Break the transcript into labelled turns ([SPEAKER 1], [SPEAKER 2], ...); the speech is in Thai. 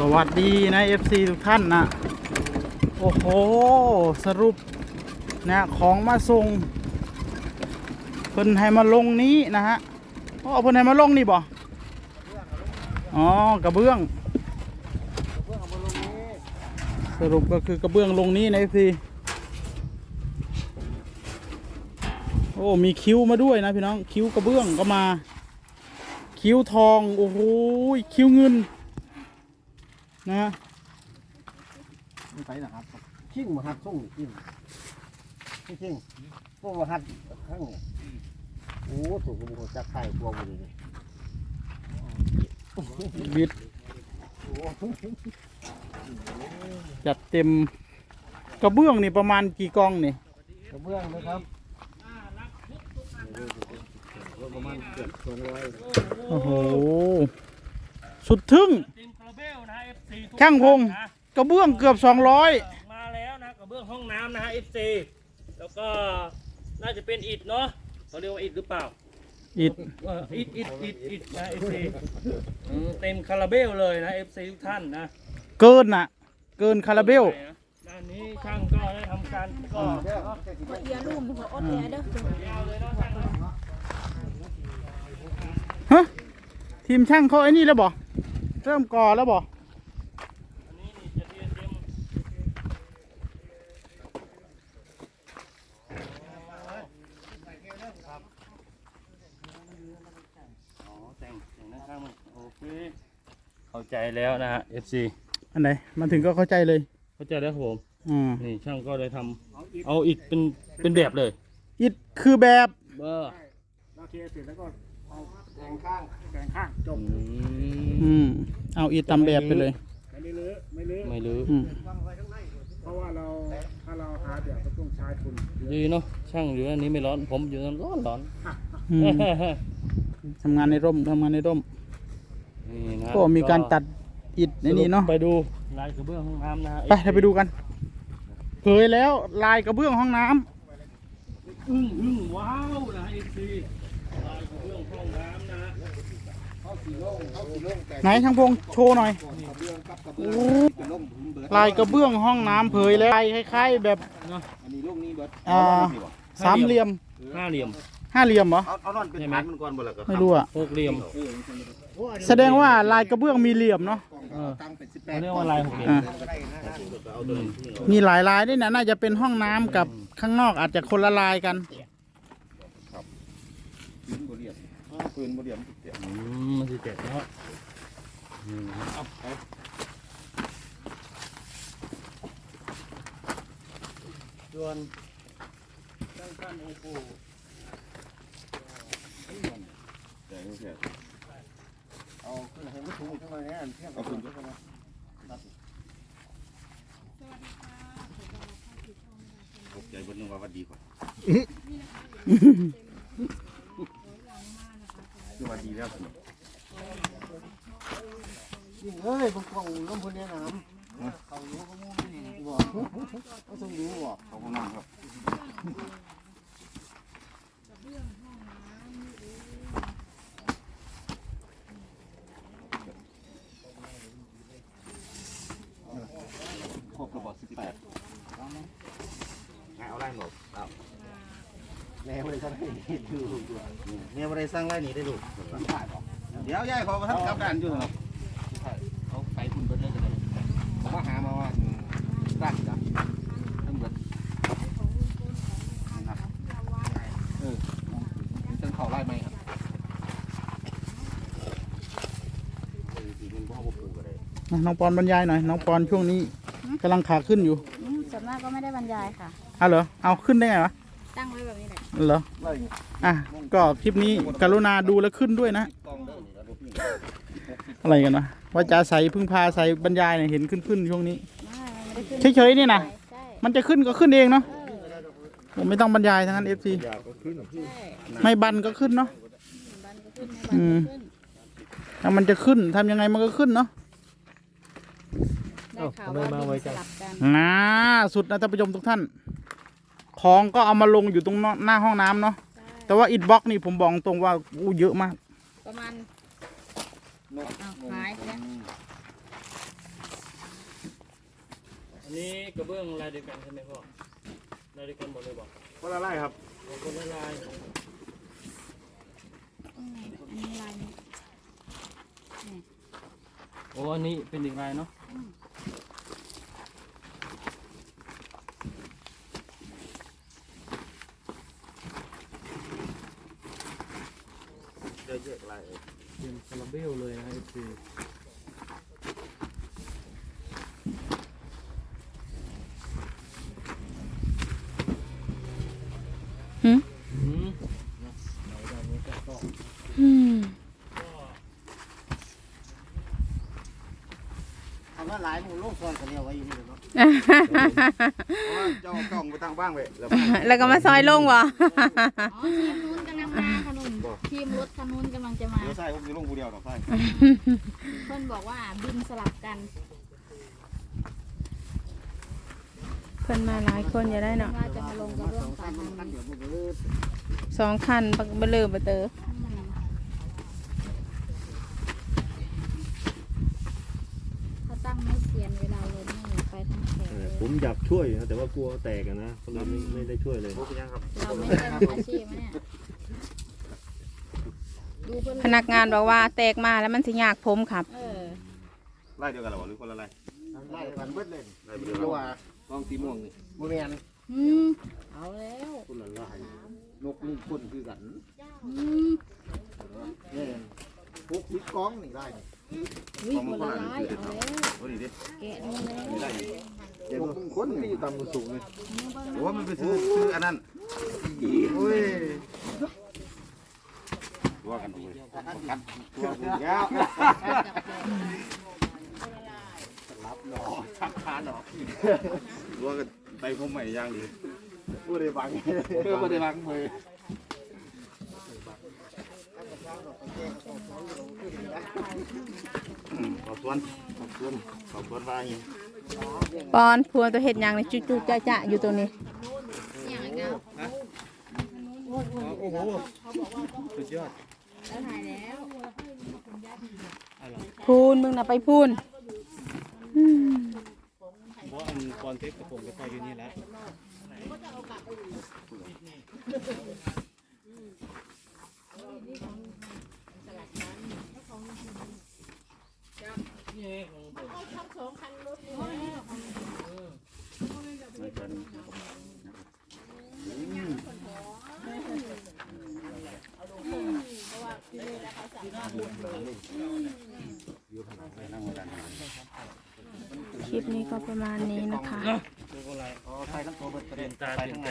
[SPEAKER 1] สวัสดีนะ FC ทุกท่านนะ โอ้โห สรุปนะของมาส่งเพิ่นให้มาลงนี้นะฮะโอ้เพิ่นให้มาลงนี่บ่อ๋อกระเบื้อง สรุปก็คือกระเบื้องลงนี้นะ FC โอ้มีคิ้วมาด้วยนะพี่น้องคิ้วกระเบื้องก็มา คิ้วทองโอ้โหคิ้วเงิน นะฮะ
[SPEAKER 2] ไม่ไปนะครับชิ่งมาหัดส่งชิ่งชิ่งพวกมาหัดข้างเนี่ยโอ้ถูกกระบอกจับไข่พวกมันเลย
[SPEAKER 1] บิด
[SPEAKER 2] โอ้
[SPEAKER 1] จัดเต็มกระเบื้องนี่ประมาณกี่กองนี่
[SPEAKER 2] กระเบื้องนะครับประมาณเกือบสองร้อย
[SPEAKER 1] โอ้โหสุดทึ่ง
[SPEAKER 3] FC ทุก
[SPEAKER 1] ช่างพง
[SPEAKER 3] ท่นนะ
[SPEAKER 1] กระเบื้องเกือบ 200
[SPEAKER 3] มาแล้วนะกระเบื้องห้องน้ำนะฮะ FC แล้วก็น่าจะเป็นอิฐเนาะเขาเรียกว่าอิฐหรือเปล่า
[SPEAKER 1] อิด
[SPEAKER 3] เอออิฐอิฐอิฐอิฐนะ FC อืมเต็มคาราเบลเลยนะ FC ทุกท่านนะ
[SPEAKER 1] เกินน่ะ เกินคาราเบล
[SPEAKER 3] ด้านนี้ช่างก็ได้ทำการก็
[SPEAKER 4] เอียลุ่มหัวอดแอเด้อยา
[SPEAKER 3] วเลยเนาะช่างเนาะ
[SPEAKER 1] ฮะ ทีมช่างเขาไอ้นี่แล้วบ่เริ่มก่อแล้วบ่
[SPEAKER 3] อันนี้นี่จะเรียนเต็มอ๋อแต่งแต่งด้านข้างมันโอเค เข้าใจแล้วนะฮะ FC
[SPEAKER 1] อันไหนมาถึงก็เข้าใจเลย
[SPEAKER 3] เข้าใจแล้วครับผม
[SPEAKER 1] อืม
[SPEAKER 3] นี่ช่างก็เลยทำเอาอิฐเป็นเป็นแบบเลย
[SPEAKER 1] อิดคือแบบ
[SPEAKER 3] เบอร์
[SPEAKER 2] เราเทเสร็จแล้วก็เอาแทงข้างแทงข้างจบ
[SPEAKER 1] อืมเอาอิดตามแบบไปเลย
[SPEAKER 2] ไม่เลอะไม่เลอะ
[SPEAKER 3] ไม่รู้
[SPEAKER 1] อืม
[SPEAKER 2] เพราะว่าเราถ้าเราหาเดี๋ยวก็ต้องใช้ทุน
[SPEAKER 3] ดีเนาะช่างอยู่อันนี้ไม่ร้อนผมอยู่นั้นร้อนร้อน
[SPEAKER 1] อืมทำงานในร่มทำงานในร่ม
[SPEAKER 3] นี่นะ
[SPEAKER 1] ก็มีการตัดอิดในนี้เนาะ
[SPEAKER 3] ไปดูลายกระเบื้องห้องน้ำนะฮะ
[SPEAKER 1] ไปเราไปดูกันเผยแล้วลายกระเบื้องห้องน้ำ
[SPEAKER 3] อึ้งอึ้งว้าวนะเอซีลายกระเบื้องห้องน้ำนะฮะ
[SPEAKER 2] เขาสีโล่งเขาสีโล่งแต่
[SPEAKER 1] ไหนช่างพงโชว์หน่อย
[SPEAKER 2] กระเบื้องกับกระเบื้องเป็นล่มพื้นเบิร์ด
[SPEAKER 1] ลายกระเบื้องห้องน้ำเผยแล้วลายคล้ายๆแบบ
[SPEAKER 2] อันนี้ลูกนี้เบิร์ด
[SPEAKER 1] อ่าสามเหลี่ยม
[SPEAKER 3] ห้าเหลี่ยม
[SPEAKER 1] ห้าเหลี่ยมเหรอ
[SPEAKER 2] เอาเอานอนเป็นฐานมันก่อนบ่ล่ะก็
[SPEAKER 1] ไม่รู้อะ
[SPEAKER 3] หกเหลี่ยม
[SPEAKER 1] แสดงว่าลายกระเบื้องมีเหลี่ยมเนาะ
[SPEAKER 2] ตั้งเป็นสิบแป
[SPEAKER 3] เขา
[SPEAKER 2] ด
[SPEAKER 3] เรียกว่าลายหกเหลี่ยม
[SPEAKER 1] อะ
[SPEAKER 2] ก็ได้นะ
[SPEAKER 1] มีหลายลายด้วยนะน่าจะเป็นห้องน้ำกับข้างนอกอาจจะคนละลายกัน
[SPEAKER 2] ปืนบ่เหลี่ยมปืนบ่เหลี่ยมติดเตียง
[SPEAKER 3] อืมมันสิเจ็ดเนาะอืมเอาไปส่วนช่างปั้นองค์ปู่
[SPEAKER 2] เอาขึ้นให้มันสูงขึ้นมาเนี่ยเทียบกับปืนขึ้นมา
[SPEAKER 5] ตกใจบนนึงว่าวันดีกว่าคือวันดีแล้วสิ
[SPEAKER 2] ยิงเอ้ยบางของล้มพนเนี่ยน้ำเขาอยู่ก็มูนี่บ่ก็ต้องรู้บ่
[SPEAKER 5] ขอบคุณมากครับ
[SPEAKER 2] ครบระบบสิบแปด
[SPEAKER 5] งานเอาไล่หมดเอา
[SPEAKER 2] แม่ ไม่ได้ทำให้ดูดู
[SPEAKER 5] เนี่ยไม่ได้สร้างไล่หนีได้ลูกเดี๋ยวยายขอมาทำกับการอยู่เนาะ
[SPEAKER 2] เขาไปคุณเบิร์ดเลยผมว่าหามาว่าตั้งนะตั้งเบิร์ดเออตั้งเข่าไล่ไหมครับ
[SPEAKER 5] สีมันพ่อปลูกอะไร
[SPEAKER 1] น้องปอนบรรยายหน่อยน้องปอนช่วงนี้กำลังขาขึ้นอยู่
[SPEAKER 4] อืมส่วนมากก็ไม่ได้บรรยายค่ะ
[SPEAKER 1] เอาเหรอ เอาขึ้นได้ไงวะ
[SPEAKER 4] ตั้งไว้แบบนี้แหละ
[SPEAKER 1] เหรอ
[SPEAKER 2] ไล่
[SPEAKER 1] อะก็คลิปนี้กรุณาดูแล้วขึ้นด้วยนะ
[SPEAKER 2] กองเด้อ
[SPEAKER 1] อะไรกันวะว่าจะใส่พึ่งพาใส่บรรยายเนี่ยเห็นขึ้นขึ้นช่วงนี้
[SPEAKER 4] ไม่ไม่ได้ขึ้น
[SPEAKER 1] เฉยๆนี่นะ
[SPEAKER 4] ใช่
[SPEAKER 1] มันจะขึ้นก็ขึ้นเองเนาะ
[SPEAKER 4] เออ
[SPEAKER 1] ผมไม่ต้องบรรยายทั้งนั้นเอฟซี
[SPEAKER 4] ใช่
[SPEAKER 1] ไม่บันก็ขึ้นเนาะ
[SPEAKER 4] บันก็ขึ้น
[SPEAKER 1] อืม
[SPEAKER 4] ไม่บันก็ขึ้น
[SPEAKER 1] ถ้ามันจะขึ้นทำยังไงมันก็ขึ้นเนาะ
[SPEAKER 4] ได้ข่าวว่าดินสลับกัน
[SPEAKER 1] นะสุดนะท่านผู้ชมทุกท่าน ของก็เอามาลงอยู่ตรงหน้าห้องน้ำเนาะ
[SPEAKER 4] ใช่
[SPEAKER 1] แต่ว่าอิฐบล็อกนี่ผมบอกตรงว่าอู้เยอะมาก
[SPEAKER 4] ประมาณอ้าวหายไปแล้ว
[SPEAKER 3] อันนี้กระเบื้องลายเดียวกันใช่ไหมพ่อลายเดียวกันหมดเลยบอก
[SPEAKER 5] คนละไล่ครับ
[SPEAKER 3] เอาคนละลาย
[SPEAKER 4] อืมอันนี้ลายนี้
[SPEAKER 3] โอ้อันนี้เป็นอีกลายเนาะ
[SPEAKER 5] เดี๋ยวแยกไล่
[SPEAKER 3] เป็นคาราเบลเลยนะเอฟซี
[SPEAKER 4] หืม
[SPEAKER 3] อืม
[SPEAKER 4] อืม
[SPEAKER 2] เอาว่าหลายหมู่ลูกซอยกันเดียวไว้อยู่นี่เนาะ
[SPEAKER 5] เพราะว่าเจ้ากล้องไปตั้งบ้างเว้ยแล้ว
[SPEAKER 4] แล้วก็มาซอยลงวะ
[SPEAKER 6] อ๋อทีมนู้น กำลังมาค่ะหนุ่มทีมรถคันนู้นกำลังจะมา
[SPEAKER 5] เดี๋ยวใส่ผมจะลงผู้เดียวหรอกใส่
[SPEAKER 6] เพื่อนบอกว่าบินสลับกัน
[SPEAKER 4] เพิ่นมาหลายคนอย่าได้เนาะ
[SPEAKER 6] ว่าจะมาลงกระเบื้องสาม
[SPEAKER 2] คั
[SPEAKER 6] อั
[SPEAKER 2] น
[SPEAKER 6] น
[SPEAKER 2] เดียวบ่เบิด
[SPEAKER 4] สองคันบักเบลอเบเตอ
[SPEAKER 6] อืมถ้าตั้งไม่เสียนเวลาลงนี่ไปทั้งแถวเลย
[SPEAKER 7] ผมอยากช่วยนะแต่ว่ากลัวแตกอะนะก็เลยไม่ไม่ได้ช่วยเลย
[SPEAKER 5] ผมเป็นยังครับ
[SPEAKER 6] เราไม่ได้มืออาชีพนะเนี่ยดูเพื่อน
[SPEAKER 4] พนักงานบอกว่าแตกมาแล้วมันสิยากผมครับ
[SPEAKER 6] เออ
[SPEAKER 5] ไล่เดียวกันหรอหรือคนละไล่
[SPEAKER 2] ไล่กันเบิดเลย
[SPEAKER 5] ไล่ไปเดียว
[SPEAKER 2] เพราะว่า
[SPEAKER 5] กล้องสีม่วงนี่
[SPEAKER 2] บ่แม่น
[SPEAKER 6] อืมเอาแล้ว
[SPEAKER 2] คนละลายนกนี่คนคือกัน
[SPEAKER 6] อืม
[SPEAKER 2] นี่พวกทิศกล้องนี่ได้นี่
[SPEAKER 6] วิ่งคนละร้ายเอาแล้ว
[SPEAKER 5] โอ้นี่ดิ
[SPEAKER 6] แกะดูแล้ว
[SPEAKER 5] นี่ได้อยู่
[SPEAKER 2] เดี๋ยวคนที่อยู่ต่ำกว่าสูงนี่
[SPEAKER 5] โอ้มันไปซื้อซื้ออันนั้น
[SPEAKER 2] โอ้ย
[SPEAKER 5] ตัวกันดูเลยกันตัวกูแล้ว
[SPEAKER 2] รับหนอชักคานหนอ
[SPEAKER 5] ตัวกันไปพรมใหม่ย่างดี
[SPEAKER 2] บ่ได้บัง
[SPEAKER 5] เพื่อมาได้ล้างมือขอบคุณขอบคุณขอบคุณว่าอย่าง
[SPEAKER 4] ปอนพัวตัวเห็ดยางในจุๆจะๆอยู่ตัวนี้
[SPEAKER 5] โอ้โห
[SPEAKER 3] สุดยอด
[SPEAKER 4] พูนมึงน่ะไปพูนอืม
[SPEAKER 3] เพราะอันปอนเทปกับผมก็ไปอยู่นี่แล้วนี่ของผม
[SPEAKER 4] คลิปนี้ก็ประมาณนี้นะคะ
[SPEAKER 2] ใส่ทั้งตัวเบิดประ
[SPEAKER 3] เด็
[SPEAKER 2] น
[SPEAKER 3] นตาเปลี่ยนใจ